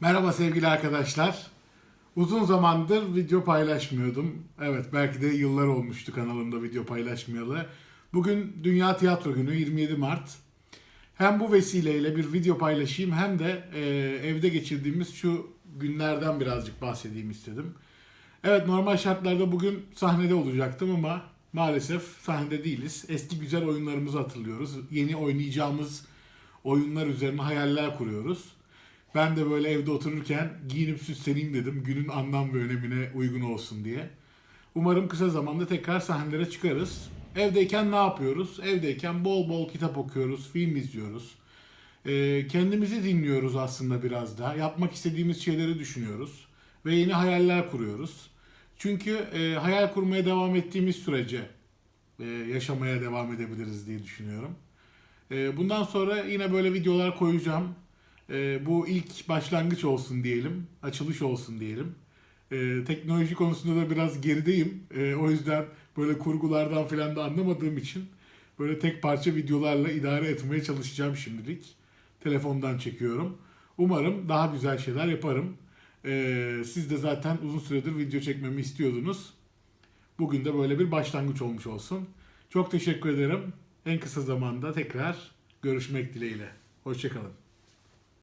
Merhaba sevgili arkadaşlar. Uzun zamandır video paylaşmıyordum. Evet belki de yıllar olmuştu kanalımda video paylaşmayalı. Bugün Dünya Tiyatro Günü 27 Mart. Hem bu vesileyle bir video paylaşayım hem de e, evde geçirdiğimiz şu günlerden birazcık bahsedeyim istedim. Evet normal şartlarda bugün sahnede olacaktım ama maalesef sahnede değiliz. Eski güzel oyunlarımızı hatırlıyoruz. Yeni oynayacağımız oyunlar üzerine hayaller kuruyoruz. Ben de böyle evde otururken giyinip süsleneyim dedim. Günün anlam ve önemine uygun olsun diye. Umarım kısa zamanda tekrar sahnelere çıkarız. Evdeyken ne yapıyoruz? Evdeyken bol bol kitap okuyoruz, film izliyoruz. Ee, kendimizi dinliyoruz aslında biraz daha. Yapmak istediğimiz şeyleri düşünüyoruz. Ve yeni hayaller kuruyoruz. Çünkü e, hayal kurmaya devam ettiğimiz sürece e, yaşamaya devam edebiliriz diye düşünüyorum. E, bundan sonra yine böyle videolar koyacağım. E, bu ilk başlangıç olsun diyelim. Açılış olsun diyelim. E, teknoloji konusunda da biraz gerideyim. E, o yüzden böyle kurgulardan falan da anlamadığım için böyle tek parça videolarla idare etmeye çalışacağım şimdilik. Telefondan çekiyorum. Umarım daha güzel şeyler yaparım. E, siz de zaten uzun süredir video çekmemi istiyordunuz. Bugün de böyle bir başlangıç olmuş olsun. Çok teşekkür ederim. En kısa zamanda tekrar görüşmek dileğiyle. Hoşçakalın.